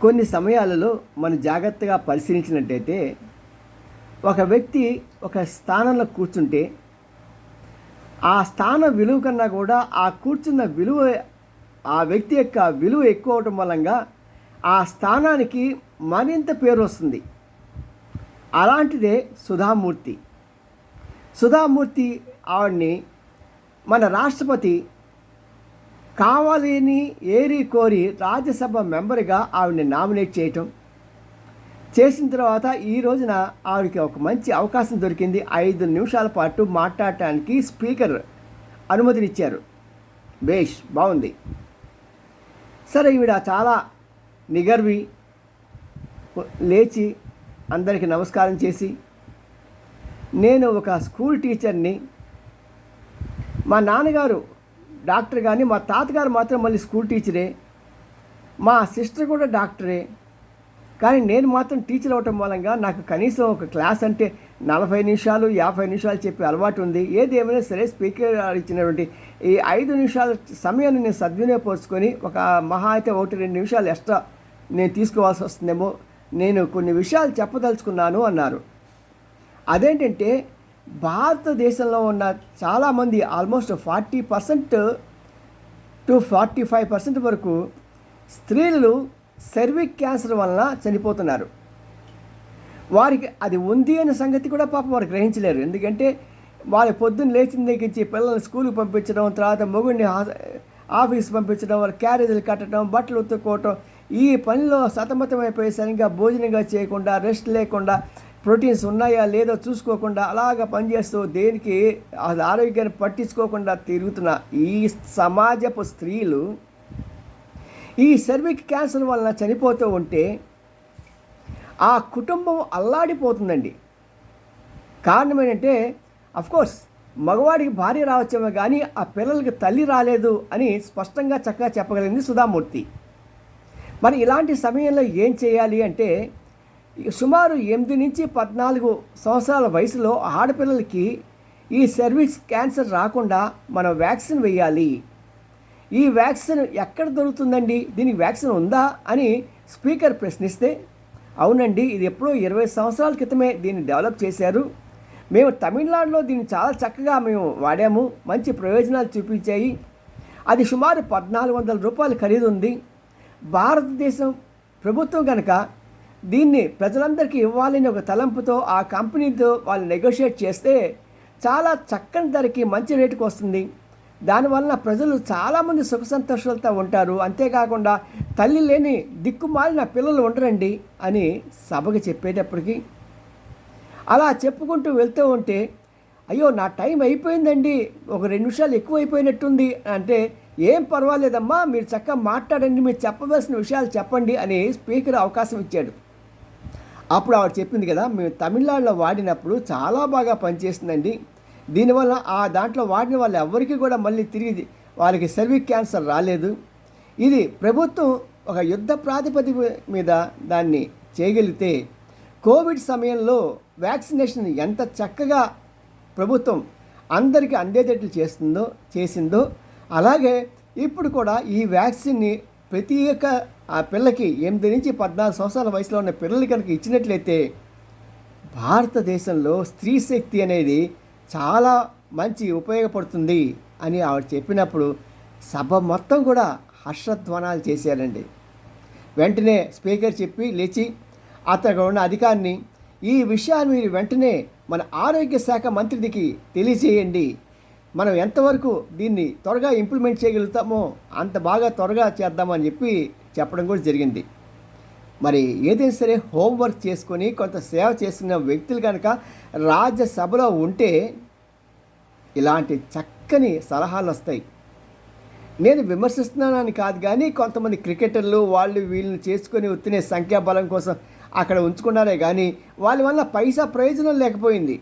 కొన్ని సమయాలలో మనం జాగ్రత్తగా పరిశీలించినట్టయితే ఒక వ్యక్తి ఒక స్థానంలో కూర్చుంటే ఆ స్థానం విలువ కన్నా కూడా ఆ కూర్చున్న విలువ ఆ వ్యక్తి యొక్క విలువ ఎక్కువ అవటం మూలంగా ఆ స్థానానికి మరింత పేరు వస్తుంది. అలాంటిదే సుధామూర్తి. సుధామూర్తి ఆవిడ్ని మన రాష్ట్రపతి కావాలని ఏరి కోరి రాజ్యసభ మెంబర్గా ఆవిడని నామినేట్ చేయటం. చేసిన తర్వాత ఈ రోజున ఆవిడకి ఒక మంచి అవకాశం దొరికింది. ఐదు నిమిషాల పాటు మాట్లాడటానికి స్పీకర్ అనుమతినిచ్చారు. బేష్ బాగుంది సరే ఈవిడ చాలా నిగర్వి. లేచి అందరికీ నమస్కారం చేసి నేను ఒక స్కూల్ టీచర్ని. మా నాన్నగారు డాక్టర్ కానీ మా తాతగారు మాత్రం మళ్ళీ స్కూల్ టీచరే. మా సిస్టర్ కూడా డాక్టరే. కానీ నేను మాత్రం టీచర్ అవటం మూలంగా నాకు కనీసం ఒక క్లాస్ అంటే నలభై నిమిషాలు యాభై నిమిషాలు చెప్పే అలవాటు ఉంది. ఏది ఏమైనా సరే స్పీకర్ ఇచ్చినటువంటి ఈ ఐదు నిమిషాల సమయాన్ని నేను సద్వినియోగపరుచుకొని ఒక మహా అయితే ఒకటి రెండు నిమిషాలు ఎక్స్ట్రా నేను తీసుకోవాల్సి వస్తుందేమో నేను కొన్ని విషయాలు చెప్పదలుచుకున్నాను అన్నారు. అదేంటంటే భారతదేశంలో ఉన్న చాలామంది almost forty percent to forty five percent వరకు స్త్రీలు సెర్విక్ క్యాన్సర్ వలన చనిపోతున్నారు. వారికి అది ఉంది అనే సంగతి కూడా పాపం వారు గ్రహించలేరు. ఎందుకంటే వాళ్ళ పొద్దున్న లేచిన దగ్గర నుంచి పిల్లల్ని స్కూల్కి పంపించడం తర్వాత మొగుడిని ఆఫీస్ పంపించడం వాళ్ళ క్యారేజీలు కట్టడం బట్టలు ఉతుక్కోవటం ఈ పనిలో సతమతమైపోయి సరిగ్గా భోజనంగా చేయకుండా రెస్ట్ లేకుండా ప్రోటీన్స్ ఉన్నాయా లేదో చూసుకోకుండా అలాగ పనిచేస్తూ దేనికి? అది ఆరోగ్యాన్ని పట్టించుకోకుండా తిరుగుతున్న ఈ సమాజపు స్త్రీలు ఈ సర్విక్ క్యాన్సర్ వలన చనిపోతూ ఉంటే ఆ కుటుంబం అల్లాడిపోతుందండి. కారణం ఏంటంటే అఫ్కోర్స్ మగవాడికి భార్య రావచ్చేమో కానీ ఆ పిల్లలకి తల్లి రాలేదు అని స్పష్టంగా చక్కగా చెప్పగలిగింది సుధామూర్తి. మరి ఇలాంటి సమయంలో ఏం చేయాలి అంటే సుమారు ఎనిమిది నుంచి పద్నాలుగు సంవత్సరాల వయసులో ఆడపిల్లలకి ఈ సర్వీస్ క్యాన్సర్ రాకుండా మనం వ్యాక్సిన్ వేయాలి. ఈ వ్యాక్సిన్ ఎక్కడ దొరుకుతుందండి? దీనికి వ్యాక్సిన్ ఉందా? అని స్పీకర్ ప్రశ్నిస్తే అవునండి ఇది ఎప్పుడో ఇరవై సంవత్సరాల క్రితమే దీన్ని డెవలప్ చేశారు. మేము తమిళనాడులో దీన్ని చాలా చక్కగా మేము వాడాము. మంచి ప్రయోజనాలు చూపించాయి. అది సుమారు పద్నాలుగు వందల రూపాయలు ఖరీదు ఉంది. భారతదేశం ప్రభుత్వం కనుక దీన్ని ప్రజలందరికీ ఇవ్వాలని ఒక తలంపుతో ఆ కంపెనీతో వాళ్ళు నెగోషియేట్ చేస్తే చాలా చక్కని ధరకి మంచి రేటుకు వస్తుంది. దానివలన ప్రజలు చాలామంది సుఖ సంతోషాలతో ఉంటారు. అంతేకాకుండా తల్లి లేని దిక్కుమాలిన పిల్లలు ఉండరండి అని సభకు చెప్పేటప్పటికి అలా చెప్పుకుంటూ వెళ్తూ ఉంటే అయ్యో నా టైం అయిపోయిందండి. ఒక రెండు నిమిషాలు ఎక్కువ అయిపోయినట్టుంది అంటే ఏం పర్వాలేదమ్మా మీరు చక్కగా మాట్లాడండి మీరు చెప్పవలసిన విషయాలు చెప్పండి అని స్పీకర్ అవకాశం ఇచ్చాడు. అప్పుడు ఆవిడ చెప్పింది కదా మేము తమిళనాడులో వాడినప్పుడు చాలా బాగా పనిచేస్తుందండి. దీనివల్ల ఆ దాంట్లో వాడిన వాళ్ళు ఎవరికి కూడా మళ్ళీ తిరిగి వాళ్ళకి సర్విక్ క్యాన్సర్ రాలేదు. ఇది ప్రభుత్వం ఒక యుద్ధ ప్రాతిపదిక మీద దాన్ని చేయగలిగితే కోవిడ్ సమయంలో వ్యాక్సినేషన్ ఎంత చక్కగా ప్రభుత్వం అందరికీ అందేటట్లు చేస్తుందో చేసిందో అలాగే ఇప్పుడు కూడా ఈ వ్యాక్సిన్ని ప్రతి ఒక్క ఆ పిల్లకి ఎనిమిది నుంచి పద్నాలుగు సంవత్సరాల వయసులో ఉన్న పిల్లలు కనుక ఇచ్చినట్లయితే భారతదేశంలో స్త్రీ శక్తి అనేది చాలా మంచి ఉపయోగపడుతుంది అని ఆవిడ చెప్పినప్పుడు సభ మొత్తం కూడా హర్షధ్వనాలు చేశారండి. వెంటనే స్పీకర్ చెప్పి లేచి అతను ఉన్న అధికారిని ఈ విషయాన్ని మీరు వెంటనే మన ఆరోగ్య శాఖ మంత్రికి తెలియజేయండి. మనం ఎంతవరకు దీన్ని త్వరగా ఇంప్లిమెంట్ చేయగలుగుతామో అంత బాగా త్వరగా చేద్దామని చెప్పి చెప్పడం కూడా జరిగింది. మరి ఏదైనా సరే హోంవర్క్ చేసుకొని కొంత సేవ చేసిన వ్యక్తులు కనుక రాజ్యసభలో ఉంటే ఇలాంటి చక్కని సలహాలు వస్తాయి. నేను విమర్శిస్తున్నానని కాదు కానీ కొంతమంది క్రికెటర్లు వాళ్ళు వీళ్ళని చేసుకొని ఉత్తినే సంఖ్యాబలం కోసం అక్కడ ఉంచుకున్నారే కానీ వాళ్ళ వల్ల పైసా ప్రయోజనం లేకపోయింది.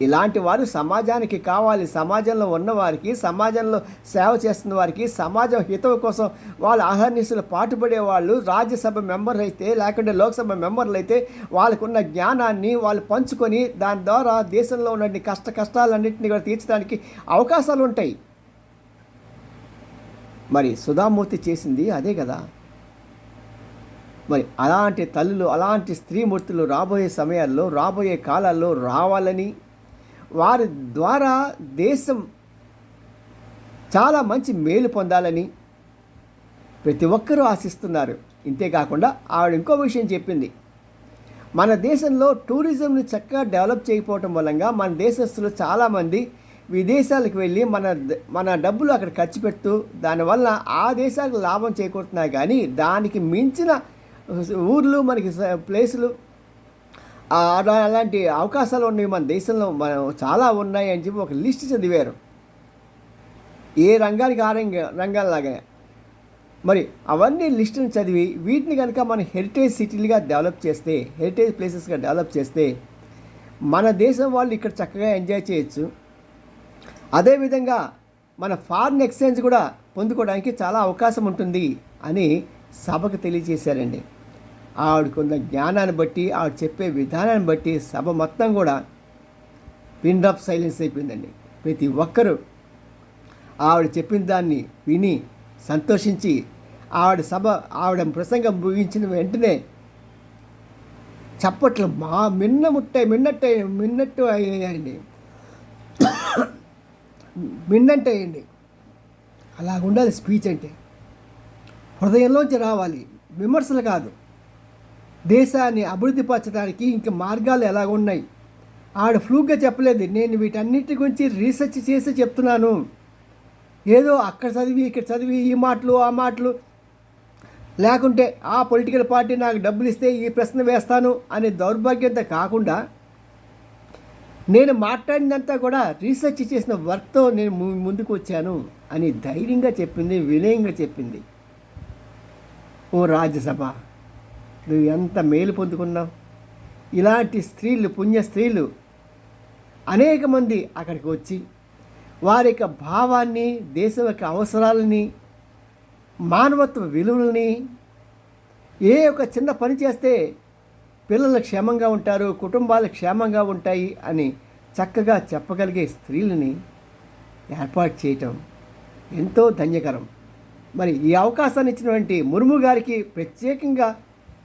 ఇలాంటి వారు సమాజానికి కావాలి సమాజంలో ఉన్నవారికి సమాజంలో సేవ చేస్తున్న వారికి సమాజం హితవు కోసం వాళ్ళ అహర్నిశలు పాటుపడే వాళ్ళు రాజ్యసభ మెంబర్లు అయితే లేకుంటే లోక్సభ మెంబర్లు అయితే వాళ్ళకున్న జ్ఞానాన్ని వాళ్ళు పంచుకొని దాని ద్వారా దేశంలో ఉన్న కష్ట కష్టాలన్నింటినీ కూడా తీర్చడానికి అవకాశాలు ఉంటాయి. మరి సుధామూర్తి చేసింది అదే కదా. మరి అలాంటి తల్లులు అలాంటి స్త్రీమూర్తులు రాబోయే సమయాల్లో రాబోయే కాలాల్లో రావాలని వారి ద్వారా దేశం చాలా మంచి మేలు పొందాలని ప్రతి ఒక్కరూ ఆశిస్తున్నారు. ఇంతేకాకుండా ఆవిడ ఇంకో విషయం చెప్పింది. మన దేశంలో టూరిజంని చక్కగా డెవలప్ చేయకపోవటం మూలంగా మన దేశస్తులు చాలామంది విదేశాలకు వెళ్ళి మన ద- మన డబ్బులు అక్కడ ఖర్చు పెడుతూ దానివల్ల ఆ దేశాలకు లాభం చేకూరుతున్నాయి. కానీ దానికి మించిన ఊర్లు మనకి ప్లేసులు అలాంటి అవకాశాలు ఉన్నాయి మన దేశంలో మనం చాలా ఉన్నాయి అని చెప్పి ఒక లిస్ట్ చదివారు. ఏ రంగానికి ఆ రంగ రంగాలలాగానే మరి అవన్నీ లిస్టును చదివి వీటిని కనుక మనం హెరిటేజ్ సిటీలుగా డెవలప్ చేస్తే హెరిటేజ్ ప్లేసెస్గా డెవలప్ చేస్తే మన దేశం వాళ్ళు ఇక్కడ చక్కగా ఎంజాయ్ చేయొచ్చు. అదేవిధంగా మన ఫారిన్ ఎక్స్చేంజ్ కూడా పొందుకోవడానికి చాలా అవకాశం ఉంటుంది అని సభకు తెలియజేశారండి. ఆవిడకున్న జ్ఞానాన్ని బట్టి ఆవిడ చెప్పే విధానాన్ని బట్టి సభ మొత్తం కూడా పిన్ డ్రాప్ సైలెన్స్ అయిపోయిందండి. ప్రతి ఒక్కరూ ఆవిడ చెప్పిన దాన్ని విని సంతోషించి ఆవిడ సభ ఆవిడ ప్రసంగం ముగించిన వెంటనే చప్పట్లు మా మిన్న ముట్టాయి మిన్నట్టే మిన్నట్టు అయ్యాయండి. మిన్నంటే అయ్యండి ఉండాలి స్పీచ్ అంటే. హృదయంలోంచి రావాలి. విమర్శలు కాదు. దేశాన్ని అభివృద్ధి పరచడానికి ఇంక మార్గాలు ఎలాగ ఉన్నాయి ఆడ ఫ్లూగా చెప్పలేదు. నేను వీటన్నిటి గురించి రీసెర్చ్ చేసి చెప్తున్నాను. ఏదో అక్కడ చదివి ఇక్కడ చదివి ఈ మాటలు ఆ మాటలు. లేకుంటే ఆ పొలిటికల్ పార్టీ నాకు డబ్బులు ఇస్తే ఈ ప్రశ్న వేస్తాను అనే దౌర్భాగ్యంతో కాకుండా నేను మాట్లాడినంతా కూడా రీసెర్చ్ చేసిన వర్క్తో నేను ముందుకు వచ్చాను అని ధైర్యంగా చెప్పింది వినయంగా చెప్పింది. ఓ రాజ్యసభ. నువ్వు ఎంత మేలు పొందుకున్నావు? ఇలాంటి స్త్రీలు పుణ్య స్త్రీలు అనేక మంది అక్కడికి వచ్చి వారి యొక్క భావాన్ని దేశం యొక్క అవసరాలని మానవత్వ విలువలని ఏ ఒక చిన్న పని చేస్తే పిల్లలు క్షేమంగా ఉంటారు కుటుంబాలు క్షేమంగా ఉంటాయి అని చక్కగా చెప్పగలిగే స్త్రీలని ఏర్పాటు చేయటం ఎంతో ధన్యకరం. మరి ఈ అవకాశాన్ని ఇచ్చినటువంటి ముర్ము గారికి ప్రత్యేకంగా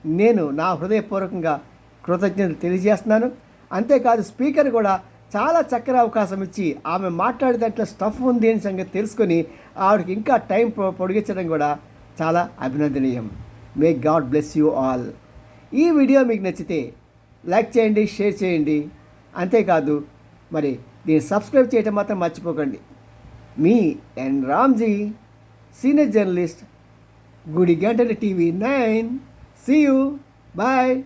నేను నా హృదయపూర్వకంగా కృతజ్ఞతలు తెలియజేస్తున్నాను. అంతేకాదు స్పీకర్ కూడా చాలా చక్కని అవకాశం ఇచ్చి ఆమె మాట్లాడే దాంట్లో స్టఫ్ ఉంది అని సంగతి తెలుసుకొని ఆవిడకి ఇంకా టైం పొ- పొడిగించడం కూడా చాలా అభినందనీయం. May god bless you all ఈ వీడియో మీకు నచ్చితే లైక్ చేయండి షేర్ చేయండి. అంతేకాదు మరి దీన్ని సబ్స్క్రైబ్ చేయటం మాత్రం మర్చిపోకండి. మీ ఎన్ రామ్జీ సీనియర్ జర్నలిస్ట్ గుడి గంటల TV nine. See you. Bye.